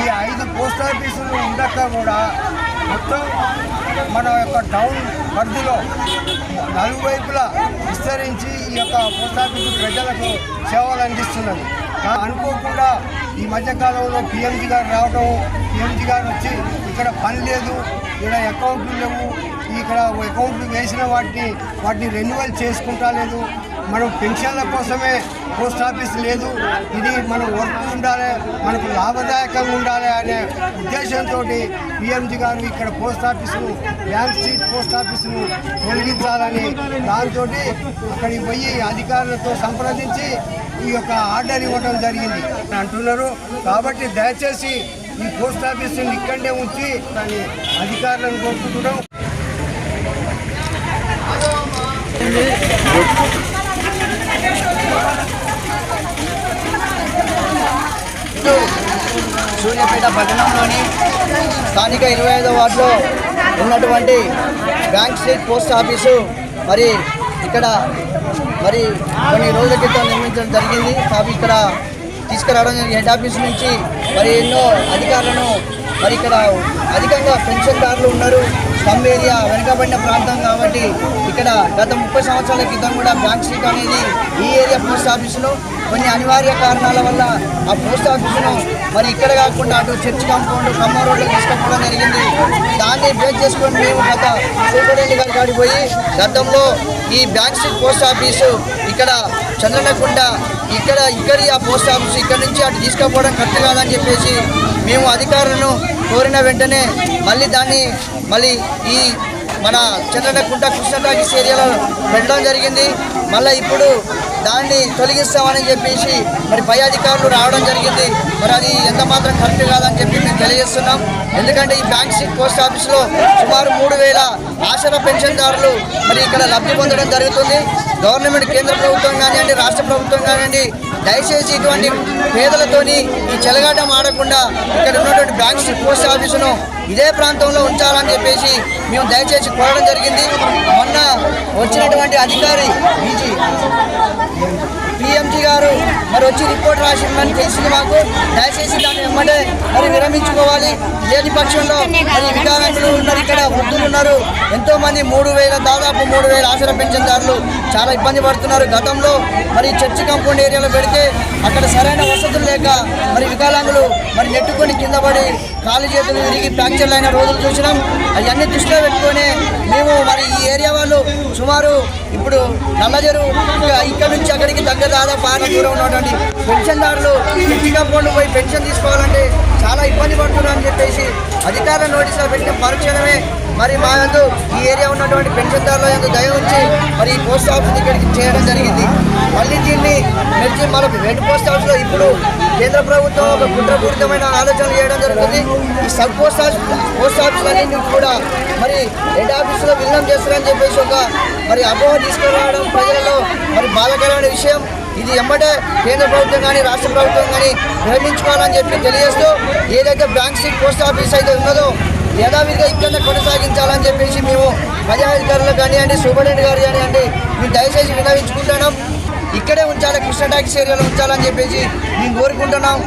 ఈ ఐదు పోస్ట్ ఆఫీసులు ఉండక కూడా మొత్తం మన యొక్క టౌన్ పరిధిలో నలువైపులా విస్తరించి ఈ యొక్క పోస్ట్ ఆఫీసు ప్రజలకు సేవలు అందిస్తున్నది. అనుకోకుండా ఈ మధ్యకాలంలో పిఎంజీ గారు రావడం పిఎంజీ గారు వచ్చి ఇక్కడ పని లేదు ఇక్కడ అకౌంట్లు లేవు ఇక్కడ అకౌంట్లు వేసిన వాటిని వాటిని రెన్యువల్ చేసుకుంటా లేదు. మనం పెన్షన్ల కోసమే పోస్ట్ ఆఫీస్ లేదు. ఇది మనం వర్క్ ఉండాలి మనకు లాభదాయకంగా ఉండాలి అనే ఉద్దేశంతో పిఎంజీ గారు ఇక్కడ పోస్ట్ ఆఫీసును బ్యాంక్ స్ట్రీట్ పోస్ట్ ఆఫీసును తొలగించాలని దాంతో అక్కడికి పోయి అధికారులతో సంప్రదించి ఈ యొక్క ఆర్డర్ ఇవ్వడం జరిగింది. అని అంటున్నారు. కాబట్టి దయచేసి ఈ పోస్ట్ ఆఫీసుని ఇక్కడే ఉంచి దాని అధికారులను కోరుకుంటున్నాం. పట్టణంలోని స్థానిక ఇరవై ఐదో వార్డులో ఉన్నటువంటి బ్యాంక్ స్ట్రీట్ పోస్ట్ ఆఫీసు మరి ఇక్కడ మరి కొన్ని రోజుల క్రితం నిర్మించడం జరిగింది. కాబట్టి ఇక్కడ తీసుకురావడం హెడ్ ఆఫీస్ నుంచి మరి ఎన్నో అధికారులను మరి ఇక్కడ అధికంగా పెన్షన్దారులు ఉన్నారు. స్లమ్ ఏరియా వెనుకబడిన ప్రాంతం కాబట్టి ఇక్కడ గత ముప్పై సంవత్సరాల క్రితం కూడా బ్యాంక్ స్ట్రీట్ అనేది ఈ ఏరియా పోస్ట్ ఆఫీసులో కొన్ని అనివార్య కారణాల వల్ల ఆ పోస్ట్ ఆఫీసును మరి ఇక్కడ కాకుండా అటు చర్చ్ కాంపౌండ్ ఖమ్మం రోడ్లో తీసుకుపోవడం జరిగింది. దాన్ని బేస్ చేసుకొని మేము గత సూపరింటెండెంట్ గారి కాడికి పోయి గతంలో ఈ బ్యాంక్ స్ట్రీట్ పోస్ట్ ఆఫీసు ఇక్కడ చంద్రనకుండా ఇక్కడ ఇక్కడి ఆ పోస్ట్ ఆఫీస్ ఇక్కడ నుంచి అటు తీసుకపోవడం కరెక్ట్ కాదని చెప్పేసి మేము అధికారులను కోరిన వెంటనే మళ్ళీ దాన్ని మళ్ళీ ఈ మన చంద్రనకుంట కృష్ణ టాకీస్ ఏరియాలో పెట్టడం జరిగింది. మళ్ళీ ఇప్పుడు దాన్ని తొలగిస్తామని చెప్పేసి మరి పై అధికారులు రావడం జరిగింది. మరి అది ఎంత మాత్రం కరెక్ట్ కాదని చెప్పి మేము తెలియజేస్తున్నాం. ఎందుకంటే ఈ బ్యాంక్ పోస్ట్ ఆఫీస్లో సుమారు మూడు వేల ఆశల పెన్షన్దారులు మరి ఇక్కడ లబ్ధి పొందడం జరుగుతుంది. గవర్నమెంట్ కేంద్ర ప్రభుత్వం కానివ్వండి రాష్ట్ర ప్రభుత్వం కానివ్వండి దయచేసి ఇటువంటి పేదలతోని ఈ చెలగాటం ఆడకుండా ఇక్కడ ఉన్నటువంటి బ్యాంక్ పోస్ట్ ఆఫీసును ఇదే ప్రాంతంలో ఉంచాలని చెప్పేసి మేము దయచేసి కోరడం జరిగింది. మొన్న వచ్చినటువంటి అధికారి బీజీ పిఎంజీ గారు మరి వచ్చి రిపోర్ట్ రాసిందని తెలిసింది మాకు. దయచేసి దాన్ని వెంబడే మరి విరమించుకోవాలి. లేని పక్షంలో మరి వికలాంగులు ఉన్నారు ఇక్కడ వృద్ధులు ఉన్నారు. ఎంతోమంది మూడు వేల దాదాపు మూడు వేల ఆసర పెన్షన్దారులు చాలా ఇబ్బంది పడుతున్నారు. గతంలో మరి చర్చి కాంపౌండ్ ఏరియాలో పెడితే అక్కడ సరైన వసతులు లేక మరి వికలాంగులు మరి నెట్టుకొని కింద పడి కాలు చేతులు విరిగి ప్యాక్ అయిన రోజులు చూసినాం. అవన్నీ దృష్టిలో పెట్టుకొని మేము మరి ఈ ఏరియా వాళ్ళు సుమారు ఇప్పుడు నల్లజరు ఇక్కడ నుంచి అక్కడికి దగ్గర దాదాపు ఆరు దూరం ఉన్నటువంటి పెన్షన్దారులు చర్చి కాంపౌండ్ పోయి పెన్షన్ తీసుకోవాలంటే చాలా ఇబ్బంది పడుతున్నారని చెప్పేసి అధికార నోటీసులో పెట్టిన పరీక్షణమే మరి మా యందు ఈ ఏరియా ఉన్నటువంటి పెన్షన్దారుల యందు దయ ఉంచి మరి ఈ పోస్ట్ ఆఫీస్ ఇక్కడికి చేయడం జరిగింది. మళ్ళీ దీన్ని మెరిచి మన రెండు పోస్ట్ ఆఫీస్లో ఇప్పుడు కేంద్ర ప్రభుత్వం ఒక కుట్రపూరితమైన ఆలోచనలు చేయడం జరుగుతుంది. ఈ సబ్ పోస్ట్ ఆఫీస్ పోస్ట్ ఆఫీసులన్నింటినీ కూడా మరి హెడ్ ఆఫీసులో విలీనం చేస్తారని చెప్పేసి ఒక మరి అపోహ తీసుకురావడం ప్రజలలో మరి బాధకరమైన విషయం. ఇది ఎమ్మటే కేంద్ర ప్రభుత్వం కానీ రాష్ట్ర ప్రభుత్వం కానీ గ్రహించుకోవాలని చెప్పి తెలియజేస్తూ ఏదైతే బ్యాంక్ స్ట్రీట్ పోస్ట్ ఆఫీస్ అయితే ఉన్నదో యథావిధిగా ఇక్కడ కొనసాగించాలని చెప్పేసి మేము ప్రజాధికారులు కానివ్వండి సూపరింటెండెంట్ గారు కానివ్వండి మేము దయచేసి వినవించుకుంటున్నాం ఇక్కడే ఉంచాలి కృష్ణ ట్యాక్సీ ఏరియాలో ఉంచాలని చెప్పేసి మేము కోరుకుంటున్నాం.